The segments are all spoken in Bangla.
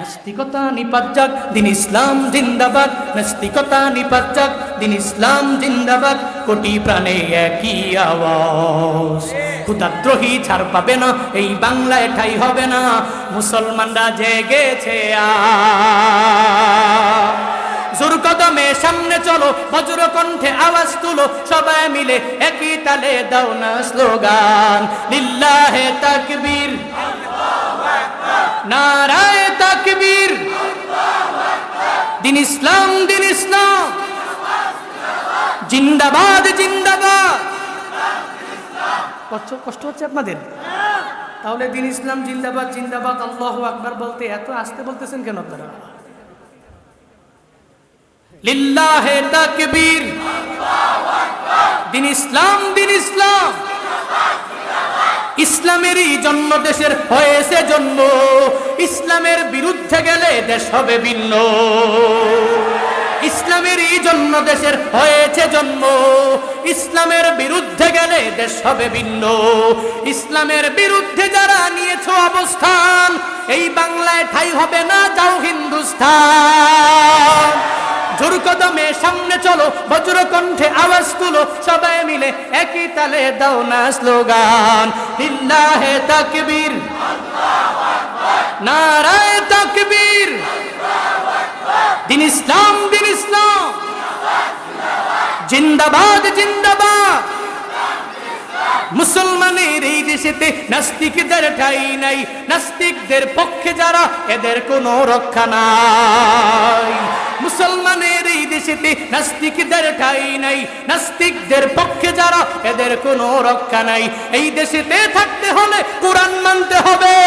নাস্তিকতা নিপাত দিন ইসলাম জিন্দাবাদ। নাস্তিকতা দিন ইসলাম জিন্দাবাদ। কোটি প্রাণে একই আওয়াজ। ক্ষুদাদ্রোহী ছাড় পাবে না, এই হবে না। মুসলমানরা জেগেছে। জোর কদমে সামনে চলো, বজ্র কণ্ঠে আওয়াজ তুলো, সবাই মিলে একই তালে দাও না স্লোগান। লিল্লাহে তাকবীর। নারায় দিন ইসলাম দিন ইসলাম। জিন্দাবাদ জিন্দাবাদ। কষ্ট কষ্ট হচ্ছে আপনাদের? তাহলে দিন ইসলাম, জিন্দাবাদ জিন্দাবাদ, আল্লাহ আকবার বলতে এত আসতে বলতেছেন কেন আপনারা? লিল্লাহে তাকবীর। দিন ইসলাম দিন ইসলাম। ইসলামেরই জন্ম দেশের হয়েছে জন্ম। বিরুদ্ধে গেলে দেশ হবে ভিন্ন। ইসলামেরই জন্ম দেশের হয়েছে জন্ম। ইসলামের বিরুদ্ধে গেলে দেশ হবে ভিন্ন। ইসলামের বিরুদ্ধে যারা নিয়েছ অবস্থান, এই বাংলায় ঠাই হবে না, যাও হিন্দুস্তান। জোর কদমে সামনে চলো, বজ্র কণ্ঠে আওয়াজ তুলো, সবাই মিলে একই তালে দাও না স্লোগান। লিল্লাহে তাকবীর। নারায় তাকবীর দিন ইসলাম দিন ইসলাম। জিন্দাবাদ জিন্দাবাদ। মুসলমানের এই দেশেতে নাস্তিকদের ঠাই নাই। নাস্তিকদের পক্ষে যারা, এদের কোনো রক্ষা নাই। মুসলমানের এই দেশেতে নাস্তিকদের ঠাই নাই। নাস্তিকদের পক্ষে যারা, এদের কোনো রক্ষা নাই। এই দেশেতে থাকতে হলে কোরআন মানতে হবে।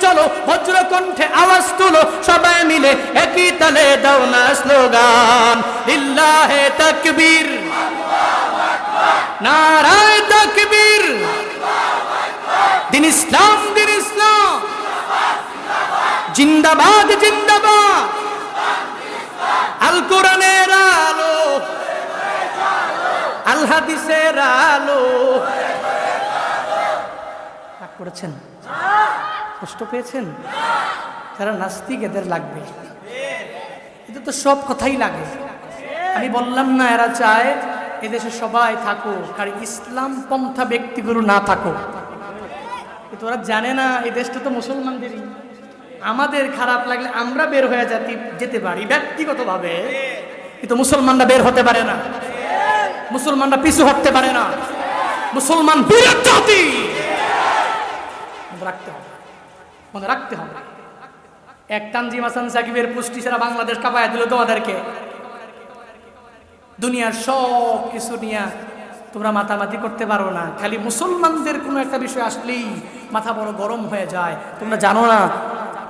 চলো বজ্র কণ্ঠে আওয়াজ তুলো, সবাই মিলে একই তালে দাও না স্লোগান। লিল্লাহে তাকবীর। নারায় দিন ইসলাম দিন ইসলাম। জিন্দাবাদ জিন্দাবাদ। আল কোরআনের আলো। আল হাদিসের আলো। করেছেন? কষ্ট পেয়েছেন? যারা নাস্তিক এদের লাগবে। এদের তো সব কথাই লাগে। আমি বললাম না, এরা চায় এদেশে সবাই থাকুক, আর ইসলাম পন্থা ব্যক্তিগুলো না থাকুক। কিন্তু ওরা জানে না, এই দেশটা তো মুসলমানদেরই। আমাদের খারাপ লাগলে আমরা বের হয়ে যেতে যেতে পারি ব্যক্তিগতভাবে। কিন্তু মুসলমানরা বের হতে পারে না। মুসলমানরা পিছু হটতে পারে না। মুসলমান জাতি। রাখতে হবে। মনে রাখতে হবে। এক তানজিম হাসান সাকিবের পুষ্টি ছাড়া বাংলাদেশ কাপায় দিল তোমাদেরকে। দুনিয়ার সব কিছু নিয়ে তোমরা মাতামাতি করতে পারো না। খালি মুসলমানদের কোনো একটা বিষয় আসলেই মাথা বড় গরম হয়ে যায়। তোমরা জানো না?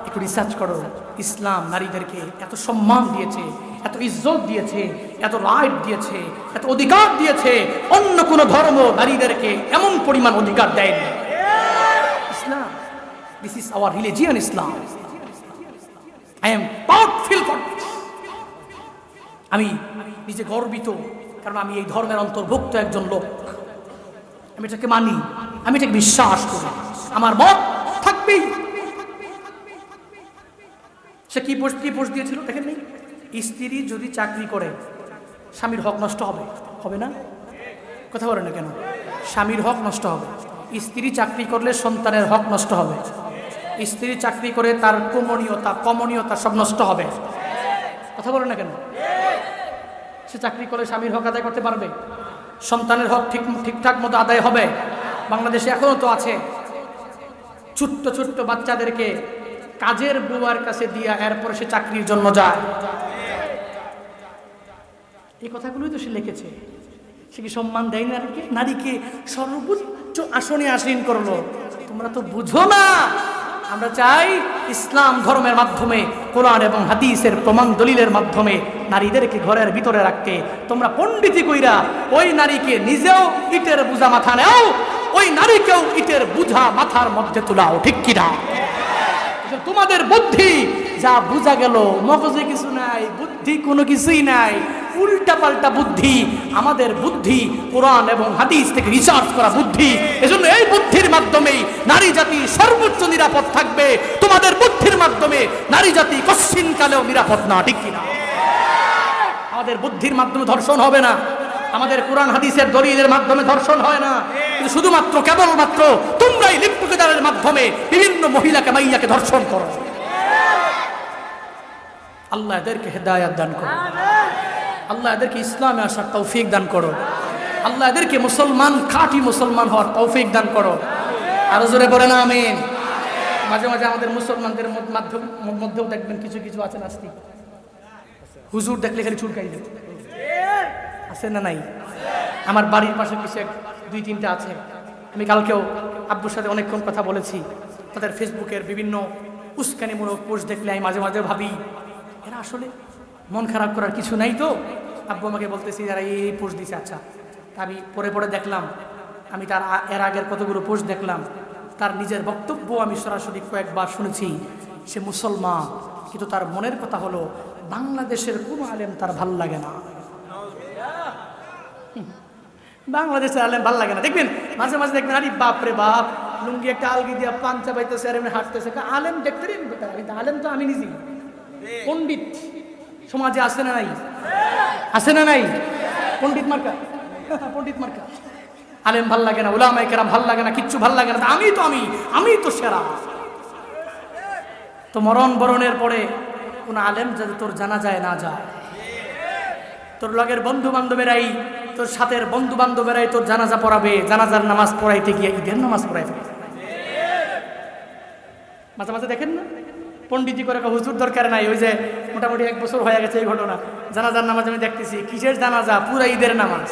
একটু রিসার্চ করো। ইসলাম নারীদেরকে এত সম্মান দিয়েছে, এত ইজ্জত দিয়েছে, এত রাইট দিয়েছে, এত অধিকার দিয়েছে। অন্য কোনো ধর্ম নারীদেরকে এমন পরিমাণ অধিকার দেয়নি। This is our religion Islam I am proud feel for আমি নিজে গর্বিত, কারণ আমি এই ধর্মের অন্তর্ভুক্ত একজন লোক। আমি এটাকে মানি, আমি এটাকে বিশ্বাস করি। আমার মত থাকবেই। সে কি পোস্ট কি পোস্ট দিয়েছিল, দেখেন নেই? স্ত্রী যদি চাকরি করে, স্বামীর হক নষ্ট হবে। হবে না? কথা বলে না কেন? স্বামীর হক নষ্ট হবে। স্ত্রী চাকরি করলে সন্তানের হক নষ্ট হবে। স্ত্রী চাকরি করে তার কমনীয়তা কমনীয়তা সব নষ্ট হবে। কথা বলে না কেন? সে চাকরি করে স্বামীর হক আদায় করতে পারবে। সন্তানের হক ঠিক, ঠিকঠাক মতো আদায় হবে। বাংলাদেশে এখনও তো আছে। ছোট্ট ছোট্ট বাচ্চাদেরকে কাজের বুয়ার কাছে দিয়া এরপরে সে চাকরির জন্য যায়। এই কথাগুলোই তো সে লিখেছে। সে কি সম্মান দেয় নারীকে? নারীকে সর্বোচ্চ আসনে আসীন করল? তোমরা তো বুঝো না। আমরা চাই ইসলাম ধর্মের মাধ্যমে, কোরআন এবং হাদিসের প্রমাণ দলিলের মাধ্যমে নারীদেরকে ঘরের ভিতরে রাখতে। তোমরা পণ্ডিতি কইরা ওই নারীকে নিজেও ইটের বুঝা মাথা নেও, ওই নারীকেও ইটের বুঝা মাথার মধ্যে তুলাও, ঠিক কিনা তোমাদের বুদ্ধি। যা বুঝা গেল, মগজে কিছু নাই, বুদ্ধি কোনো কিছুই নাই। উল্টা পাল্টা বুদ্ধি, আমাদের বুদ্ধি কোরআন এবং হাদিস থেকে রিসার্চ করা বুদ্ধি। এজন্য এই বুদ্ধির মাধ্যমেই নারী জাতি সর্বোচ্চ নিরাপদ থাকবে। তোমাদের বুদ্ধির মাধ্যমে নারী জাতি কশ্চিন কালেও নিরাপদ না, ঠিক কিনা? আমাদের বুদ্ধির মাধ্যমে ধর্ষণ হবে না। আমাদের কোরআন, হাদিসের দলিলের মাধ্যমে ধর্ষণ হয় না। কিন্তু শুধুমাত্র, কেবলমাত্র তোমরাই লিপ্টুকেদারের মাধ্যমে বিভিন্ন মহিলাকে, মাইয়াকে ধর্ষণ করো। আল্লাহ এদেরকে হেদায়াত দান করো আল্লাহ এদেরকে ইসলামে আসার তৌফিক দান করো। আল্লাহ এদেরকে মুসলমান, খাঁটি মুসলমান হওয়ার তৌফিক দান করো। আরও জোরে বলে না আমি মাঝে মাঝে আমাদের মুসলমানদের মাধ্যম মধ্যেও দেখবেন কিছু কিছু আছে নাস্তিক। হুজুর দেখলে খালি চুলকাই দেবে। আছে না নাই? আমার বাড়ির পাশে কিছু এক দুই তিনটা আছে। আমি কালকেও আব্বুর সাথে অনেকক্ষণ কথা বলেছি। তাদের ফেসবুকের বিভিন্ন উস্কানিমূলক পোস্ট দেখলে আমি মাঝে মাঝে ভাবি, এরা আসলে মন খারাপ করার কিছু নাই তো? আব্বু আমাকে বলতেছি যারা এই এই পোস্ট দিছে আচ্ছা। আমি পরে পরে দেখলাম আমি তার এর আগের কতগুলো পোস্ট দেখলাম তার নিজের বক্তব্য আমি সরাসরি কয়েকবার শুনেছি সে মুসলমান কিন্তু তার মনের কথা হলো বাংলাদেশের কোনো আলেম তার ভালো লাগে না। বাংলাদেশের আলেম ভালো লাগে না। দেখবেন মাঝে মাঝে দেখবেন আরে বাপ রে বাপ লুঙ্গি একটা আলগি দিয়ে পাঞ্চা পাইতেছে আর এমনি হাঁটতেছে। আলেম দেখতে কিন্তু আলেম তো আমি নিজেই। পণ্ডিত। সমাজে আছে না নাই? আছে না নাই? পণ্ডিত মার্কা। পণ্ডিত মার্কা। আলেম ভালো লাগে না ওলামাই কেরাম ভালো লাগে না, কিচ্ছু ভালো লাগে না। আমি তো আমি আমি তো সেরা। তো মরণ বরণের পরে কোন আলেম যাতে তোর জানা যায় না যায়, তোর লগের বন্ধু বান্ধবেরাই তোর সাথের বন্ধু বান্ধবেরাই তোর জানাজা পড়াবে, জানাজার নামাজ পড়াইতে গিয়ে ঈদের নামাজ পড়াইতে মাঝে মাঝে দেখেন না? পণ্ডিতজি করে হুজুর, দরকার নাই, ওই যে মোটামুটি এক বছর হয়ে গেছে এই ঘটনা। জানাজার নামাজ আমি দেখতেছি। কিসের জানাজা? পুরা ঈদের নামাজ।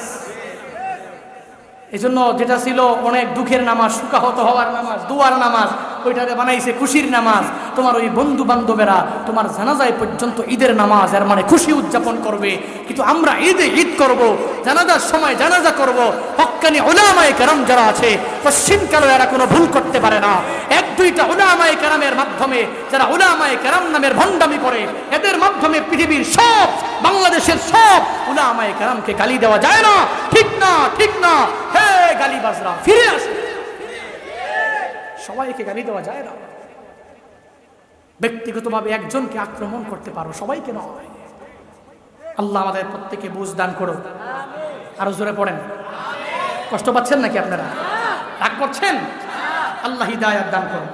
এই জন্য যেটা ছিল অনেক দুঃখের নামাজ, সুকাহত হওয়ার নামাজ, দুয়ার নামাজ, ওইটারে বানাইছে খুশির নামাজ। তোমার ওই বন্ধু বান্ধবেরা তোমার জানাজায় পর্যন্ত ঈদের নামাজ, এর মানে খুশি উদযাপন করবে। কিন্তু আমরা ঈদে ঈদ করব, জানাজার সময় জানাজা করব। হক্কানি ওলামায়ে কেরাম যারা আছে পশ্চিমকালে এরা কোনো ভুল করতে পারে না। এক দুইটা ওলামায়ে কেরামের মাধ্যমে যারা ওলামায়ে কেরাম নামের ভণ্ডামি করে, এদের মাধ্যমে পৃথিবীর সব, বাংলাদেশের সব ওলামায়ে কেরামকে গালি দেওয়া যায় না। ঠিক না ঠিক না। হে গালিবাজরা, ফিরে আসে। সবাইকে গালি দেওয়া যায় না। ব্যক্তিগতভাবে একজনকে আক্রমণ করতে পারো, সবাইকে নয়। আল্লাহ আমাদের প্রত্যেকে বুঝ দান করো আরও জোরে পড়েন। কষ্ট পাচ্ছেন নাকি আপনারা? রাগ করছেন? আল্লাহ হিদায়াত দান করো